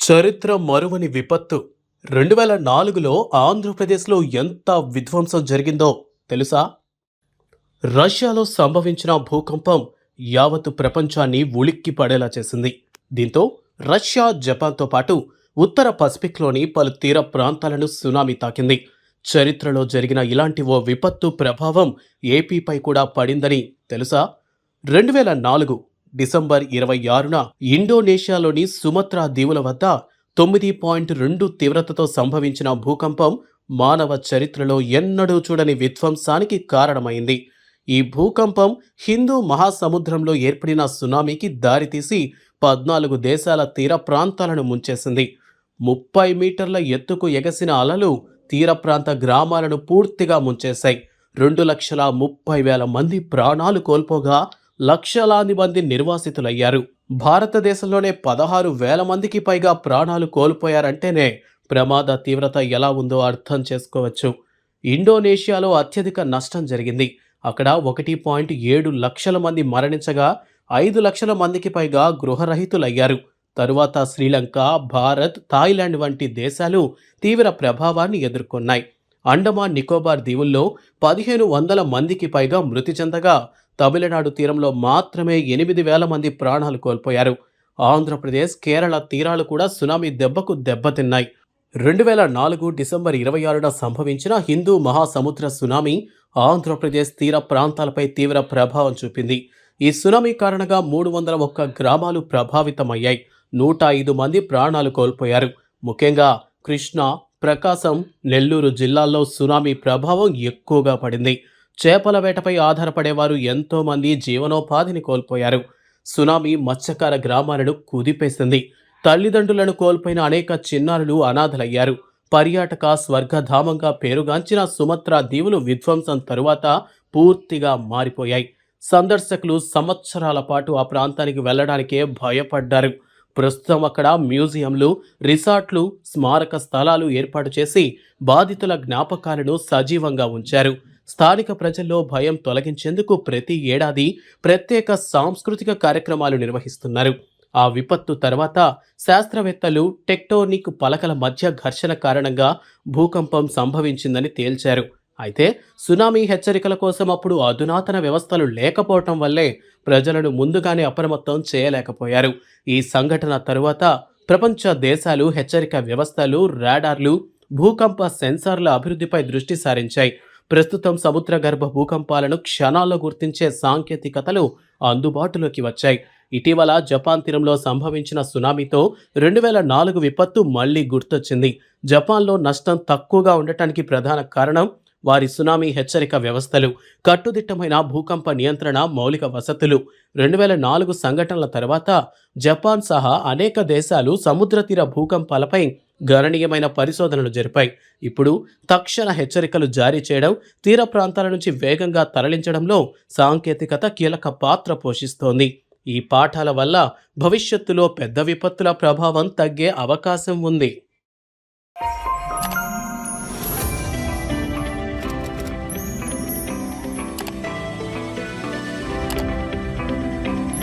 చరిత్ర మరువని విపత్తు. రెండు వేల నాలుగులో ఆంధ్రప్రదేశ్లో ఎంత విధ్వంసం జరిగిందో తెలుసా? రష్యాలో సంభవించిన భూకంపం యావత్తు ప్రపంచాన్ని ఉలిక్కి పడేలా చేసింది. దీంతో రష్యా జపాన్తో పాటు ఉత్తర పసిఫిక్లోని పలు తీర ప్రాంతాలను సునామీ తాకింది. చరిత్రలో జరిగిన ఇలాంటి ఓ విపత్తు ప్రభావం ఏపీపై కూడా పడిందని తెలుసా? రెండు వేల నాలుగు డిసెంబర్ ఇరవై ఆరున ఇండోనేషియాలోని సుమత్రా దీవుల వద్ద తొమ్మిది పాయింట్ రెండు తీవ్రతతో సంభవించిన భూకంపం మానవ చరిత్రలో ఎన్నడూ చూడని విధ్వంసానికి కారణమైంది. ఈ భూకంపం హిందూ మహాసముద్రంలో ఏర్పడిన సునామీకి దారితీసి పద్నాలుగు దేశాల తీర ప్రాంతాలను ముంచేసింది. ముప్పై మీటర్ల ఎత్తుకు ఎగసిన అలలు తీర ప్రాంత గ్రామాలను పూర్తిగా ముంచేశాయి. రెండు లక్షల ముప్పై వేల మంది ప్రాణాలు కోల్పోగా లక్షలాది మంది నిర్వాసితులయ్యారు. భారతదేశంలోనే పదహారు వేల మందికి పైగా ప్రాణాలు కోల్పోయారంటేనే ప్రమాద తీవ్రత ఎలా ఉందో అర్థం చేసుకోవచ్చు. ఇండోనేషియాలో అత్యధిక నష్టం జరిగింది. అక్కడ ఒకటి పాయింట్ ఏడు లక్షల మంది మరణించగా ఐదు లక్షల మందికి పైగా గృహరహితులయ్యారు. తరువాత శ్రీలంక భారత్ థాయిలాండ్ వంటి దేశాలు తీవ్ర ప్రభావాన్ని ఎదుర్కొన్నాయి. అండమాన్ నికోబార్ దీవుల్లో పదిహేను వందల మందికి పైగా మృతి చెందగా తమిళనాడు తీరంలో మాత్రమే ఎనిమిది వేల మంది ప్రాణాలు కోల్పోయారు. ఆంధ్రప్రదేశ్ కేరళ తీరాలు కూడా సునామీ దెబ్బకు దెబ్బతిన్నాయి. రెండు వేల నాలుగు డిసెంబర్ ఇరవై ఆరున సంభవించిన హిందూ మహాసముద్ర సునామీ ఆంధ్రప్రదేశ్ తీర ప్రాంతాలపై తీవ్ర ప్రభావం చూపింది. ఈ సునామీ కారణంగా మూడు వందల ఒక్క గ్రామాలు ప్రభావితమయ్యాయి. నూట ఐదు మంది ప్రాణాలు కోల్పోయారు. ముఖ్యంగా కృష్ణా ప్రకాశం నెల్లూరు జిల్లాల్లో సునామీ ప్రభావం ఎక్కువగా పడింది. చేపల వేటపై ఆధారపడేవారు ఎంతోమంది జీవనోపాధిని కోల్పోయారు. సునామీ మత్స్యకార గ్రామాలను కుదిపేసింది. తల్లిదండ్రులను కోల్పోయిన అనేక చిన్నారులు అనాథలయ్యారు. పర్యాటక స్వర్గధామంగా పేరుగాంచిన సుమత్రా దీవులు విధ్వంసం తరువాత పూర్తిగా మారిపోయాయి. సందర్శకులు సంవత్సరాల పాటు ఆ ప్రాంతానికి వెళ్ళడానికే భయపడ్డారు. ప్రస్తుతం అక్కడ మ్యూజియంలు రిసార్ట్లు స్మారక స్థలాలు ఏర్పాటు చేసి బాధితుల జ్ఞాపకాలను సజీవంగా ఉంచారు. స్థానిక ప్రజల్లో భయం తొలగించేందుకు ప్రతి ఏడాది ప్రత్యేక సాంస్కృతిక కార్యక్రమాలు నిర్వహిస్తున్నారు. ఆ విపత్తు తర్వాత శాస్త్రవేత్తలు టెక్టోనిక్ పలకల మధ్య ఘర్షణ కారణంగా భూకంపం సంభవించిందని తేల్చారు. అయితే సునామీ హెచ్చరికల కోసం అప్పుడు అధునాతన వ్యవస్థలు లేకపోవటం వల్లే ప్రజలను ముందుగానే అప్రమత్తం చేయలేకపోయారు. ఈ సంఘటన తరువాత ప్రపంచ దేశాలు హెచ్చరిక వ్యవస్థలు రాడార్లు భూకంప సెన్సార్ల అభివృద్ధిపై దృష్టి సారించాయి. ప్రస్తుతం సముద్ర గర్భ భూకంపాలను క్షణాల్లో గుర్తించే సాంకేతికతలు అందుబాటులోకి వచ్చాయి. ఇటీవల జపాన్ తీరంలో సంభవించిన సునామీతో రెండు వేల నాలుగు విపత్తు మళ్ళీ గుర్తొచ్చింది. జపాన్లో నష్టం తక్కువగా ఉండటానికి ప్రధాన కారణం వారి సునామీ హెచ్చరిక వ్యవస్థలు కట్టుదిట్టమైన భూకంప నియంత్రణ మౌలిక వసతులు. రెండు వేల నాలుగు సంఘటనల తర్వాత జపాన్ సహా అనేక దేశాలు సముద్ర తీర భూకంపాలపై గణనీయమైన పరిశోధనలు జరిపాయి. ఇప్పుడు తక్షణ హెచ్చరికలు జారీ చేయడం తీర ప్రాంతాల నుంచి వేగంగా తరలించడంలో సాంకేతికత కీలక పాత్ర పోషిస్తోంది. ఈ పాఠాల వల్ల భవిష్యత్తులో పెద్ద విపత్తుల ప్రభావం తగ్గే అవకాశం ఉంది.